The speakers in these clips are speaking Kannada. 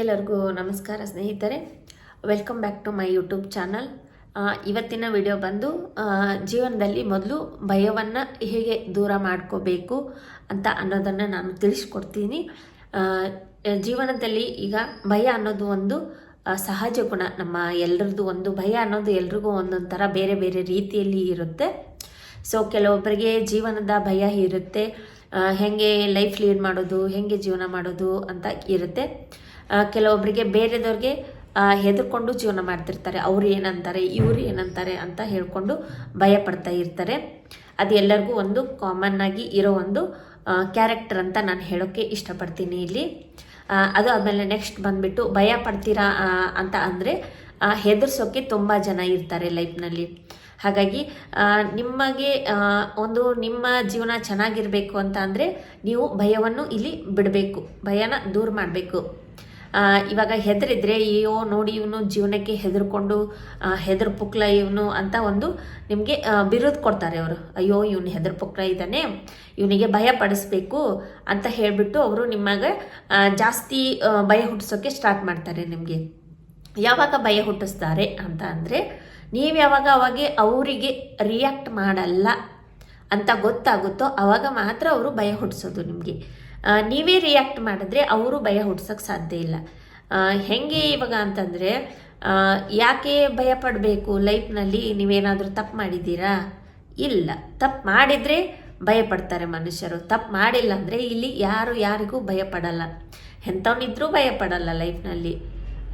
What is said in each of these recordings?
ಎಲ್ಲರಿಗೂ ನಮಸ್ಕಾರ ಸ್ನೇಹಿತರೆ. Welcome back to my YouTube channel ಇವತ್ತಿನ ವಿಡಿಯೋ ಬಂದು ಜೀವನದಲ್ಲಿ ಮೊದಲು ಭಯವನ್ನು ಹೇಗೆ ದೂರ ಮಾಡ್ಕೋಬೇಕು ಅಂತ ಅನ್ನೋದನ್ನು ನಾನು ತಿಳಿಸ್ಕೊಡ್ತೀನಿ. ಜೀವನದಲ್ಲಿ ಈಗ ಭಯ ಅನ್ನೋದು ಒಂದು ಸಹಜ ಗುಣ. ನಮ್ಮ ಎಲ್ಲರದ್ದು ಒಂದು ಭಯ ಅನ್ನೋದು ಎಲ್ರಿಗೂ ಒಂದೊಂದು ಥರ ಬೇರೆ ಬೇರೆ ರೀತಿಯಲ್ಲಿ ಇರುತ್ತೆ. ಸೊ ಕೆಲವೊಬ್ಬರಿಗೆ ಜೀವನದ ಭಯ ಇರುತ್ತೆ. ಹೆಂಗೆ ಲೈಫ್ ಲೀಡ್ ಮಾಡೋದು, ಹೆಂಗೆ ಜೀವನ ಮಾಡೋದು ಅಂತ ಇರುತ್ತೆ. ಕೆಲವೊಬ್ಬರಿಗೆ ಬೇರೆದವ್ರಿಗೆ ಹೆದರ್ಕೊಂಡು ಜೀವನ ಮಾಡ್ತಿರ್ತಾರೆ. ಅವ್ರು ಏನಂತಾರೆ, ಇವ್ರು ಏನಂತಾರೆ ಅಂತ ಹೇಳ್ಕೊಂಡು ಭಯ ಪಡ್ತಾ ಇರ್ತಾರೆ. ಅದು ಎಲ್ಲರಿಗೂ ಒಂದು ಕಾಮನ್ ಆಗಿ ಇರೋ ಒಂದು ಕ್ಯಾರೆಕ್ಟರ್ ಅಂತ ನಾನು ಹೇಳೋಕ್ಕೆ ಇಷ್ಟಪಡ್ತೀನಿ ಇಲ್ಲಿ. ಅದು ಆಮೇಲೆ ನೆಕ್ಸ್ಟ್ ಬಂದ್ಬಿಟ್ಟು ಭಯ ಪಡ್ತೀರಾ ಅಂತ ಅಂದರೆ ಹೆದರ್ಸೋಕ್ಕೆ ತುಂಬ ಜನ ಇರ್ತಾರೆ ಲೈಫ್ನಲ್ಲಿ ಹಾಗಾಗಿ ನಿಮಗೆ ಒಂದು ನಿಮ್ಮ ಜೀವನ ಚೆನ್ನಾಗಿರಬೇಕು ಅಂತ ಅಂದರೆ ನೀವು ಭಯವನ್ನು ಇಲ್ಲಿ ಬಿಡಬೇಕು, ಭಯನ ದೂರ ಮಾಡಬೇಕು. ಇವಾಗ ಹೆದರಿದ್ರೆ, ಅಯ್ಯೋ, ನೋಡಿ ಇವನು ಜೀವನಕ್ಕೆ ಹೆದರ್ಕೊಂಡು ಹೆದರ್ ಪುಕ್ಲ ಇವನು ಅಂತ ಒಂದು ನಿಮಗೆ ಬಿರುದು ಕೊಡ್ತಾರೆ ಅವರು. ಅಯ್ಯೋ, ಇವನು ಹೆದರ್ ಪುಕ್ಲ ಇದ್ದಾನೆ, ಇವನಿಗೆ ಭಯ ಪಡಿಸ್ಬೇಕು ಅಂತ ಹೇಳಿಬಿಟ್ಟು ಅವರು ನಿಮಗೆ ಜಾಸ್ತಿ ಭಯ ಹುಟ್ಟಿಸೋಕ್ಕೆ ಸ್ಟಾರ್ಟ್ ಮಾಡ್ತಾರೆ ನಿಮಗೆ. ಯಾವಾಗ ಭಯ ಹುಟ್ಟಿಸ್ತಾರೆ ಅಂತ ಅಂದರೆ ನೀವು ಯಾವಾಗ ಅವಾಗೆ ಅವರಿಗೆ ರಿಯಾಕ್ಟ್ ಮಾಡಲ್ಲ ಅಂತ ಗೊತ್ತಾಗುತ್ತೋ ಆವಾಗ ಮಾತ್ರ ಅವರು ಭಯ ಹುಟ್ಟಿಸೋದು ನಿಮಗೆ. ನೀವೇ ರಿಯಾಕ್ಟ್ ಮಾಡಿದ್ರೆ ಅವರು ಭಯ ಹುಡ್ಸೋಕ್ಕೆ ಸಾಧ್ಯ ಇಲ್ಲ. ಹೆಂಗೆ ಇವಾಗ ಅಂತಂದರೆ ಯಾಕೆ ಭಯ ಪಡಬೇಕು ಲೈಫ್ನಲ್ಲಿ ನೀವೇನಾದರೂ ತಪ್ಪು ಮಾಡಿದ್ದೀರಾ? ಇಲ್ಲ. ತಪ್ಪು ಮಾಡಿದರೆ ಭಯ ಪಡ್ತಾರೆ ಮನುಷ್ಯರು. ತಪ್ಪು ಮಾಡಿಲ್ಲ ಅಂದರೆ ಇಲ್ಲಿ ಯಾರು ಯಾರಿಗೂ ಭಯ ಪಡಲ್ಲ. ಎಂಥವನಿದ್ರೂ ಭಯ ಪಡಲ್ಲ ಲೈಫ್ನಲ್ಲಿ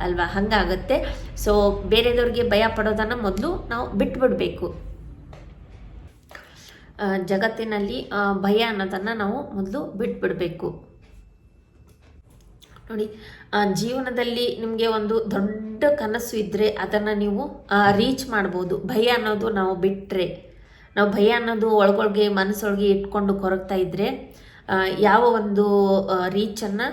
ಅಲ್ವಾ? ಹಂಗಾಗುತ್ತೆ. ಸೊ ಬೇರೆದವ್ರಿಗೆ ಭಯ ಪಡೋದನ್ನು ಮೊದಲು ನಾವು ಬಿಟ್ಬಿಡ್ಬೇಕು. ಜಗತ್ತಿನಲ್ಲಿ ಭಯ ಅನ್ನೋದನ್ನು ನಾವು ಮೊದಲು ಬಿಟ್ಬಿಡಬೇಕು. ನೋಡಿ ಜೀವನದಲ್ಲಿ ನಿಮಗೆ ಒಂದು ದೊಡ್ಡ ಕನಸು ಇದ್ದರೆ ಅದನ್ನು ನೀವು ರೀಚ್ ಮಾಡ್ಬೋದು. ಭಯ ಅನ್ನೋದು ನಾವು ಬಿಟ್ಟರೆ ನಾವು ಭಯ ಅನ್ನೋದು ಒಳಗೊಳಗೆ, ಮನಸ್ಸೊಳಗೆ ಇಟ್ಕೊಂಡು ಕೊರಗ್ತಾ ಇದ್ದರೆ ಯಾವ ಒಂದು ರೀಚನ್ನು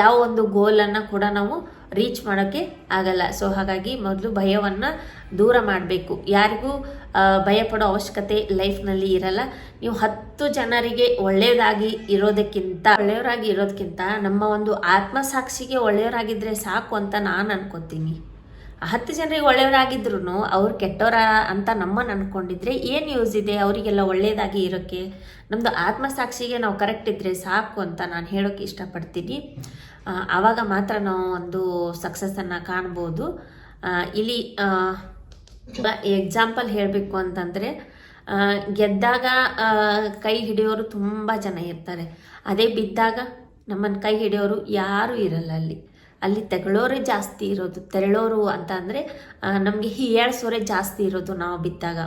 ಯಾವ ಒಂದು ಗೋಲನ್ನು ಕೂಡ ನಾವು ರೀಚ್ ಮಾಡೋಕ್ಕೆ ಆಗಲ್ಲ. ಸೊ ಹಾಗಾಗಿ ಮೊದಲು ಭಯವನ್ನು ದೂರ ಮಾಡಬೇಕು. ಯಾರಿಗೂ ಭಯ ಪಡೋ ಅವಶ್ಯಕತೆ ಲೈಫ್ನಲ್ಲಿ ಇರಲ್ಲ. ನೀವು ಹತ್ತು ಜನರಿಗೆ ಒಳ್ಳೆಯದಾಗಿ ಇರೋದಕ್ಕಿಂತ, ಒಳ್ಳೆಯವರಾಗಿ ಇರೋದಕ್ಕಿಂತ ನಮ್ಮ ಒಂದು ಆತ್ಮಸಾಕ್ಷಿಗೆ ಒಳ್ಳೆಯವರಾಗಿದ್ದರೆ ಸಾಕು ಅಂತ ನಾನು ಅನ್ಕೋತೀನಿ. ಹತ್ತು ಜನರಿಗೆ ಒಳ್ಳೆಯವರಾಗಿದ್ರು ಅವ್ರು ಕೆಟ್ಟವರ ಅಂತ ನಮ್ಮನ್ನು ಅನ್ಕೊಂಡಿದ್ರೆ ಏನು ಯೂಸ್ ಇದೆ? ಅವರಿಗೆಲ್ಲ ಒಳ್ಳೆಯದಾಗಿ ಇರೋಕ್ಕೆ ನಮ್ಮದು ಆತ್ಮಸಾಕ್ಷಿಗೆ ನಾವು ಕರೆಕ್ಟ್ ಇದ್ದರೆ ಸಾಕು ಅಂತ ನಾನು ಹೇಳೋಕ್ಕೆ ಇಷ್ಟಪಡ್ತೀನಿ. ಆವಾಗ ಮಾತ್ರ ನಾವು ಒಂದು ಸಕ್ಸಸ್ಸನ್ನು ಕಾಣ್ಬೋದು. ಇಲ್ಲಿ ಎಕ್ಸಾಂಪಲ್ ಹೇಳಬೇಕು ಅಂತಂದರೆ ಗೆದ್ದಾಗ ಕೈ ಹಿಡಿಯೋರು ತುಂಬ ಜನ ಇರ್ತಾರೆ. ಅದೇ ಬಿದ್ದಾಗ ನಮ್ಮನ್ನು ಕೈ ಹಿಡಿಯೋರು ಯಾರೂ ಇರಲ್ಲ ಅಲ್ಲಿ. ಅಲ್ಲಿ ತೆಗಳೋರೇ ಜಾಸ್ತಿ ಇರೋದು. ತೆರಳೋರು ಅಂತ ಅಂದರೆ ನಮಗೆ ಹೀಯಾಳಿಸೋರೇ ಜಾಸ್ತಿ ಇರೋದು ನಾವು ಬಿದ್ದಾಗ.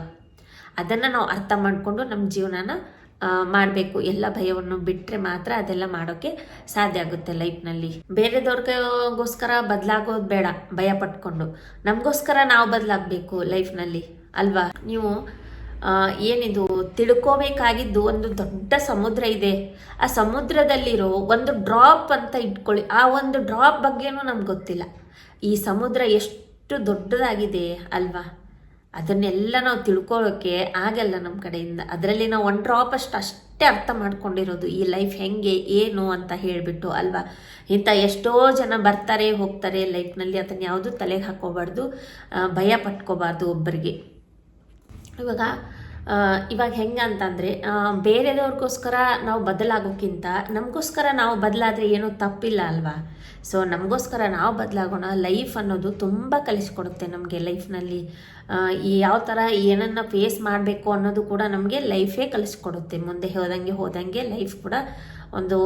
ಅದನ್ನು ನಾವು ಅರ್ಥ ಮಾಡಿಕೊಂಡು ನಮ್ಮ ಜೀವನನ ಮಾಡಬೇಕು. ಎಲ್ಲ ಭಯವನ್ನು ಬಿಟ್ಟರೆ ಮಾತ್ರ ಅದೆಲ್ಲ ಮಾಡೋಕ್ಕೆ ಸಾಧ್ಯ ಆಗುತ್ತೆ ಲೈಫ್ನಲ್ಲಿ. ಬೇರೆದವ್ರಿಗೋಸ್ಕರ ಬದಲಾಗೋದು ಬೇಡ, ಭಯ ಪಟ್ಕೊಂಡು. ನಮಗೋಸ್ಕರ ನಾವು ಬದಲಾಗಬೇಕು ಲೈಫ್ನಲ್ಲಿ, ಅಲ್ವಾ? ನೀವು ಏನಿದು? ತಿಳ್ಕೋಬೇಕಾಗಿದ್ದು ಒಂದು ದೊಡ್ಡ ಸಮುದ್ರ ಇದೆ. ಆ ಸಮುದ್ರದಲ್ಲಿರೋ ಒಂದು ಡ್ರಾಪ್ ಅಂತ ಇಟ್ಕೊಳ್ಳಿ. ಆ ಒಂದು ಡ್ರಾಪ್ ಬಗ್ಗೆನೂ ನಮ್ಗೆ ಗೊತ್ತಿಲ್ಲ. ಈ ಸಮುದ್ರ ಎಷ್ಟು ದೊಡ್ಡದಾಗಿದೆ ಅಲ್ವಾ? ಅದನ್ನೆಲ್ಲ ನಾವು ತಿಳ್ಕೊಳ್ಳೋಕ್ಕೆ ಆಗಲ್ಲ ನಮ್ಮ ಕಡೆಯಿಂದ. ಅದರಲ್ಲಿ ನಾವು ಒನ್ ಡ್ರಾಪ್ ಅಷ್ಟು ಅಷ್ಟೇ ಅರ್ಥ ಮಾಡ್ಕೊಂಡಿರೋದು. ಈ ಲೈಫ್ ಹೆಂಗೆ, ಏನು ಅಂತ ಹೇಳಿಬಿಟ್ಟು ಅಲ್ವಾ? ಇಂಥ ಎಷ್ಟೋ ಜನ ಬರ್ತಾರೆ, ಹೋಗ್ತಾರೆ ಲೈಫ್ನಲ್ಲಿ ಅದನ್ನು ಯಾವುದು ತಲೆಗೆ ಹಾಕೋಬಾರ್ದು ಭಯ ಪಟ್ಕೋಬಾರ್ದು ಒಬ್ಬರಿಗೆ ಇವಾಗ ಇವಾಗ ಹೆಂಗೆ ಅಂತಂದರೆ ಬೇರೆದವ್ರಿಗೋಸ್ಕರ ನಾವು ಬದಲಾಗೋಕ್ಕಿಂತ ನಮಗೋಸ್ಕರ ನಾವು ಬದಲಾದರೆ ಏನೂ ತಪ್ಪಿಲ್ಲ ಅಲ್ವಾ? ಸೊ ನಮಗೋಸ್ಕರ ನಾವು ಬದಲಾಗೋಣ, ಲೈಫ್ ಅನ್ನೋದು ತುಂಬ ಕಲಿಸ್ಕೊಡುತ್ತೆ ನಮಗೆ ಲೈಫ್ನಲ್ಲಿ. ಈ ಯಾವ ಥರ ಏನನ್ನು ಫೇಸ್ ಮಾಡಬೇಕು ಅನ್ನೋದು ಕೂಡ ನಮಗೆ ಲೈಫೇ ಕಲಿಸ್ಕೊಡುತ್ತೆ. ಮುಂದೆ ಹೋದಂಗೆ ಹೋದಂಗೆ ಲೈಫ್ ಕೂಡ ಒಂದು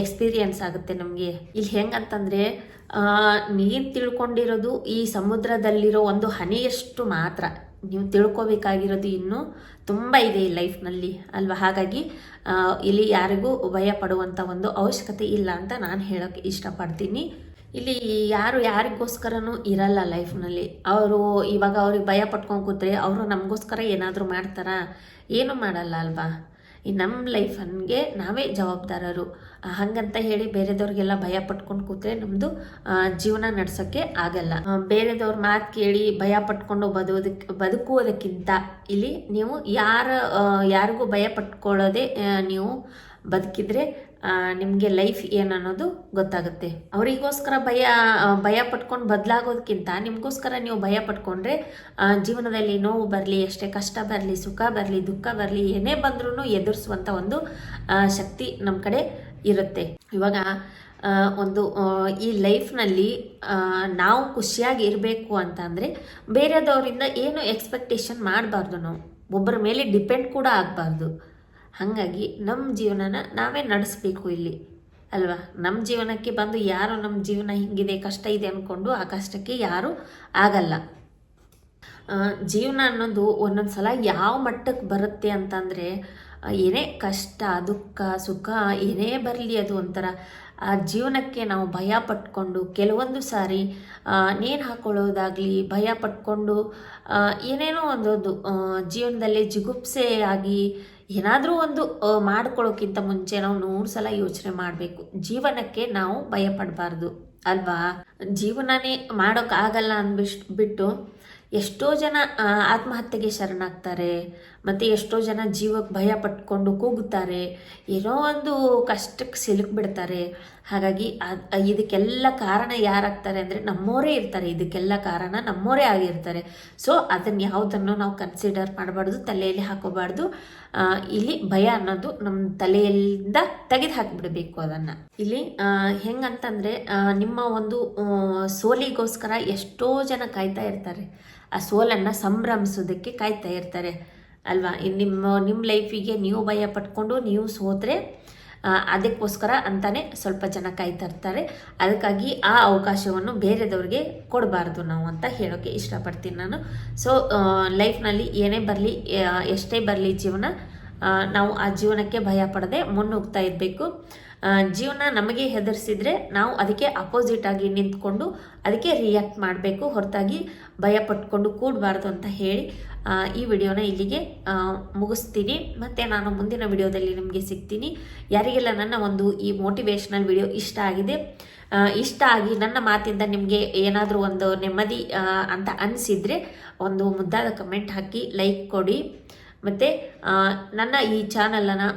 ಎಕ್ಸ್ಪೀರಿಯನ್ಸ್ ಆಗುತ್ತೆ ನಮಗೆ. ಇಲ್ಲಿ ಹೆಂಗಂತಂದರೆ ನೀರು ತಿಳ್ಕೊಂಡಿರೋದು ಈ ಸಮುದ್ರದಲ್ಲಿರೋ ಒಂದು ಹನಿಯಷ್ಟು ಮಾತ್ರ. ನೀವು ತಿಳ್ಕೊಬೇಕಾಗಿರೋದು ಇನ್ನೂ ತುಂಬ ಇದೆ ಈ ಲೈಫ್ನಲ್ಲಿ, ಅಲ್ವಾ? ಹಾಗಾಗಿ ಇಲ್ಲಿ ಯಾರಿಗೂ ಭಯ ಪಡುವಂಥ ಒಂದು ಅವಶ್ಯಕತೆ ಇಲ್ಲ ಅಂತ ನಾನು ಹೇಳೋಕ್ಕೆ ಇಷ್ಟಪಡ್ತೀನಿ. ಇಲ್ಲಿ ಯಾರು ಯಾರಿಗೋಸ್ಕರನೂ ಇರಲ್ಲ ಲೈಫ್ನಲ್ಲಿ. ಅವರು ಇವಾಗ ಅವ್ರಿಗೆ ಭಯ ಪಟ್ಕೊಂಡು ಕೂತ್ರೆ ಅವರು ನಮಗೋಸ್ಕರ ಏನಾದರೂ ಮಾಡ್ತಾರಾ? ಏನೂ ಮಾಡಲ್ಲ, ಅಲ್ವಾ? ಈ ನಮ್ಮ ಲೈಫನ್ಗೆ ನಾವೇ ಜವಾಬ್ದಾರರು. ಹಂಗಂತ ಹೇಳಿ ಬೇರೆದವ್ರಿಗೆಲ್ಲ ಭಯ ಪಟ್ಕೊಂಡು ಕೂತ್ರೆ ನಮ್ಮದು ಜೀವನ ನಡೆಸೋಕ್ಕೆ ಆಗಲ್ಲ. ಬೇರೆದವ್ರ ಮಾತು ಕೇಳಿ ಭಯ ಪಟ್ಕೊಂಡು ಬದುಕೋದಕ್ಕೆ ಬದುಕುವುದಕ್ಕಿಂತ ಇಲ್ಲಿ ನೀವು ಯಾರ ಯಾರಿಗೂ ಭಯ ಪಟ್ಕೊಳ್ಳೋದೇ ನೀವು ಬದುಕಿದ್ರೆ ನಿಮಗೆ ಲೈಫ್ ಏನನ್ನೋದು ಗೊತ್ತಾಗುತ್ತೆ. ಅವರಿಗೋಸ್ಕರ ಭಯ ಭಯ ಪಟ್ಕೊಂಡು ಬದಲಾಗೋದಕ್ಕಿಂತ ನಿಮಗೋಸ್ಕರ ನೀವು ಭಯ ಪಟ್ಕೊಂಡ್ರೆ ಜೀವನದಲ್ಲಿ ನೋವು ಬರಲಿ, ಎಷ್ಟೇ ಕಷ್ಟ ಬರಲಿ, ಸುಖ ಬರಲಿ, ದುಃಖ ಬರಲಿ, ಏನೇ ಬಂದ್ರೂ ಎದುರಿಸುವಂಥ ಒಂದು ಶಕ್ತಿ ನಮ್ಮ ಕಡೆ ಇರುತ್ತೆ. ಇವಾಗ ಒಂದು ಈ ಲೈಫ್ನಲ್ಲಿ ನಾವು ಖುಷಿಯಾಗಿ ಇರಬೇಕು ಅಂತ ಅಂದರೆ ಬೇರೆದವರಿಂದ ಏನು ಎಕ್ಸ್ಪೆಕ್ಟೇಷನ್ ಮಾಡಬಾರ್ದು ನಾವು. ಒಬ್ಬರ ಮೇಲೆ ಡಿಪೆಂಡ್ ಕೂಡ ಆಗಬಾರ್ದು. ಹಾಗಾಗಿ ನಮ್ಮ ಜೀವನನ ನಾವೇ ನಡೆಸಬೇಕು ಇಲ್ಲಿ. ಅಲ್ವಾ? ನಮ್ಮ ಜೀವನಕ್ಕೆ ಬಂದು ಯಾರು ನಮ್ಮ ಜೀವನ ಹಿಂಗಿದೆ, ಕಷ್ಟ ಇದೆ ಅಂದ್ಕೊಂಡು ಆ ಕಷ್ಟಕ್ಕೆ ಯಾರೂ ಆಗಲ್ಲ. ಜೀವನ ಅನ್ನೋದು ಒಂದೊಂದು ಸಲ ಯಾವ ಮಟ್ಟಕ್ಕೆ ಬರುತ್ತೆ ಅಂತಂದರೆ ಏನೇ ಕಷ್ಟ, ದುಃಖ, ಸುಖ, ಏನೇ ಬರಲಿ ಅದು ಒಂಥರ, ಆ ಜೀವನಕ್ಕೆ ನಾವು ಭಯ ಪಟ್ಕೊಂಡು ಕೆಲವೊಂದು ಸಾರಿ ನೇಣು ಹಾಕೊಳ್ಳೋದಾಗಲಿ ಭಯ ಪಟ್ಕೊಂಡು ಏನೇನೋ ಒಂದೊಂದು ಜೀವನದಲ್ಲಿ ಜಿಗುಪ್ಸೆ ಆಗಿ ಏನಾದರೂ ಒಂದು ಮಾಡ್ಕೊಳ್ಳೋಕ್ಕಿಂತ ಮುಂಚೆ ನಾವು ನೂರು ಸಲ ಯೋಚನೆ ಮಾಡಬೇಕು. ಜೀವನಕ್ಕೆ ನಾವು ಭಯ ಪಡಬಾರ್ದು, ಅಲ್ವಾ? ಜೀವನನೇ ಮಾಡೋಕ್ಕಾಗಲ್ಲ ಅಂದ್ಬಿಟ್ಟು ಬಿಟ್ಟು ಎಷ್ಟೋ ಜನ ಆತ್ಮಹತ್ಯೆಗೆ ಶರಣಾಗ್ತಾರೆ. ಮತ್ತು ಎಷ್ಟೋ ಜನ ಜೀವಕ್ಕೆ ಭಯ ಪಟ್ಕೊಂಡು ಕೂಗುತ್ತಾರೆ. ಏನೋ ಒಂದು ಕಷ್ಟಕ್ಕೆ ಸಿಲುಕ್ಬಿಡ್ತಾರೆ. ಹಾಗಾಗಿ ಇದಕ್ಕೆಲ್ಲ ಕಾರಣ ಯಾರಾಗ್ತಾರೆ ಅಂದರೆ ನಮ್ಮೋರೇ ಇರ್ತಾರೆ. ಇದಕ್ಕೆಲ್ಲ ಕಾರಣ ನಮ್ಮೋರೇ ಆಗಿರ್ತಾರೆ. ಸೊ ಅದನ್ನು ಯಾವುದನ್ನು ನಾವು ಕನ್ಸಿಡರ್ ಮಾಡಬಾರ್ದು, ತಲೆಯಲ್ಲಿ ಹಾಕೋಬಾರ್ದು. ಇಲ್ಲಿ ಭಯ ಅನ್ನೋದು ನಮ್ಮ ತಲೆಯಿಂದ ತೆಗೆದು ಹಾಕಿಬಿಡಬೇಕು ಅದನ್ನು. ಇಲ್ಲಿ ಹೆಂಗಂತಂದರೆ ನಿಮ್ಮ ಒಂದು ಸೋಲಿಗೋಸ್ಕರ ಎಷ್ಟೋ ಜನ ಕಾಯ್ತಾ ಇರ್ತಾರೆ. ಆ ಸೋಲನ್ನು ಸಂಭ್ರಮಿಸೋದಕ್ಕೆ ಕಾಯ್ತಾ ಇರ್ತಾರೆ. ಅಲ್ವಾ? ನಿಮ್ಮ ನಿಮ್ಮ ಲೈಫಿಗೆ ನೀವು ಭಯ ಪಟ್ಕೊಂಡು ನೀವು ಸೋತ್ರೆ ಅದಕ್ಕೋಸ್ಕರ ಅಂತಾನೆ ಸ್ವಲ್ಪ ಜನ ಕಾಯ್ತಾ ಇರ್ತಾರೆ ಅದಕ್ಕಾಗಿ ಆ ಅವಕಾಶವನ್ನು ಬೇರೆದವ್ರಿಗೆ ಕೊಡಬಾರ್ದು ನಾವು ಅಂತ ಹೇಳೋಕ್ಕೆ ಇಷ್ಟಪಡ್ತೀನಿ ನಾನು. ಸೊ ಲೈಫ್ನಲ್ಲಿ ಏನೇ ಬರಲಿ ಎಷ್ಟೇ ಬರಲಿ ಜೀವನ ನಾವು ಆ ಜೀವನಕ್ಕೆ ಭಯ ಪಡದೆ ಮುನ್ನುಗ್ತಾ ಇರಬೇಕು. ಜೀವನ ನಮಗೆ ಹೆದರಿಸಿದ್ರೆ ನಾವು ಅದಕ್ಕೆ ಅಪೋಸಿಟ್ ಆಗಿ ನಿಂತ್ಕೊಂಡು ಅದಕ್ಕೆ ರಿಯಾಕ್ಟ್ ಮಾಡಬೇಕು. ಹೊರತಾಗಿ ಭಯ ಪಟ್ಕೊಂಡು ಕೂಡಬಾರ್ದು ಅಂತ ಹೇಳಿ. ಈ ವಿಡಿಯೋನ ಇಲ್ಲಿಗೆ ಮುಗಿಸ್ತೀನಿ. ಮತ್ತು ನಾನು ಮುಂದಿನ ವಿಡಿಯೋದಲ್ಲಿ ನಿಮಗೆ ಸಿಗ್ತೀನಿ. ಯಾರಿಗೆಲ್ಲ ನನ್ನ ಒಂದು ಈ ಮೋಟಿವೇಶ್ನಲ್ ವಿಡಿಯೋ ಇಷ್ಟ ಆಗಿದೆ ಇಷ್ಟ ಆಗಿ ನನ್ನ ಮಾತಿಂದ ನಿಮಗೆ ಏನಾದರೂ ಒಂದು ನೆಮ್ಮದಿ ಅಂತ ಅನಿಸಿದರೆ ಒಂದು ಮುದ್ದಾದ ಕಮೆಂಟ್ ಹಾಕಿ ಲೈಕ್ ಕೊಡಿ. ಮತ್ತು ನನ್ನ ಈ ಚಾನಲನ್ನು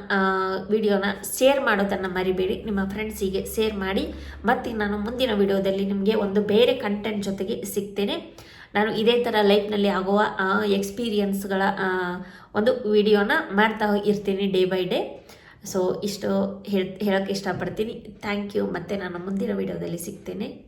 ವಿಡಿಯೋನ ಶೇರ್ ಮಾಡೋದನ್ನು ಮರಿಬೇಡಿ. ನಿಮ್ಮ ಫ್ರೆಂಡ್ಸಿಗೆ ಶೇರ್ ಮಾಡಿ. ಮತ್ತು ನಾನು ಮುಂದಿನ ವಿಡಿಯೋದಲ್ಲಿ ನಿಮಗೆ ಒಂದು ಬೇರೆ ಕಂಟೆಂಟ್ ಜೊತೆಗೆ ಸಿಗ್ತೇನೆ. ನಾನು ಇದೇ ಥರ ಲೈಫ್ನಲ್ಲಿ ಆಗುವ ಎಕ್ಸ್ಪೀರಿಯನ್ಸ್ಗಳ ಒಂದು ವಿಡಿಯೋನ ಮಾಡ್ತಾ ಇರ್ತೀನಿ ಡೇ ಬೈ ಡೇ ಸೊ ಇಷ್ಟು ಹೇಳೋಕ್ಕೆ ಇಷ್ಟಪಡ್ತೀನಿ. ಥ್ಯಾಂಕ್ ಯು ಮತ್ತು ನಾನು ಮುಂದಿನ ವಿಡಿಯೋದಲ್ಲಿ ಸಿಗ್ತೇನೆ.